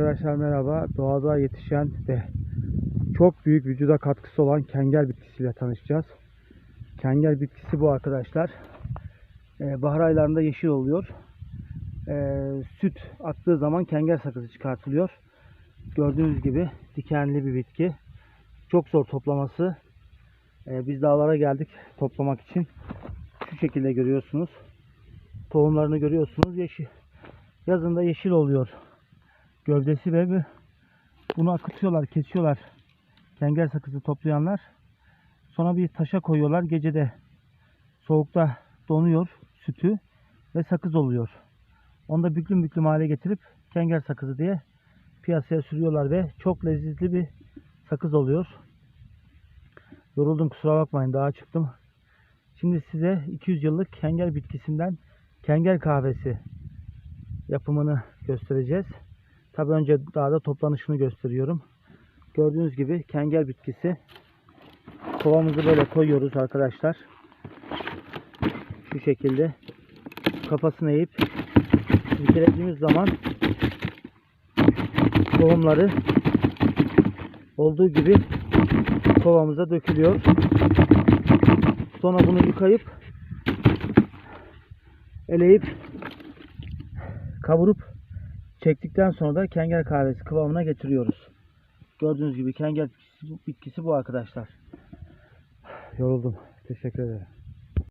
Arkadaşlar merhaba. Doğada yetişen ve çok büyük vücuda katkısı olan kenger bitkisiyle tanışacağız. Kenger bitkisi bu arkadaşlar. Ee, bahar aylarında yeşil oluyor. Ee, süt attığı zaman kenger sakızı çıkartılıyor. Gördüğünüz gibi dikenli bir bitki. Çok zor toplaması. Ee, biz dağlara geldik toplamak için. Şu şekilde görüyorsunuz. Tohumlarını görüyorsunuz. Yeşil. Yazında yeşil oluyor gövdesi ve bu- bunu akıtıyorlar, kesiyorlar. Kenger sakızı toplayanlar. Sonra bir taşa koyuyorlar. Gecede soğukta donuyor sütü ve sakız oluyor. Onu da büklüm büklüm hale getirip kenger sakızı diye piyasaya sürüyorlar ve çok lezzetli bir sakız oluyor. Yoruldum kusura bakmayın daha çıktım. Şimdi size 200 yıllık kenger bitkisinden kenger kahvesi yapımını göstereceğiz. Tabi önce dağda toplanışını gösteriyorum. Gördüğünüz gibi kenger bitkisi. Kovamızı böyle koyuyoruz arkadaşlar. Şu şekilde. Kafasını eğip silkelediğimiz zaman tohumları olduğu gibi kovamıza dökülüyor. Sonra bunu yıkayıp eleyip kavurup çektikten sonra da kenger kahvesi kıvamına getiriyoruz. Gördüğünüz gibi kenger bitkisi, bitkisi bu arkadaşlar. Yoruldum. Teşekkür ederim.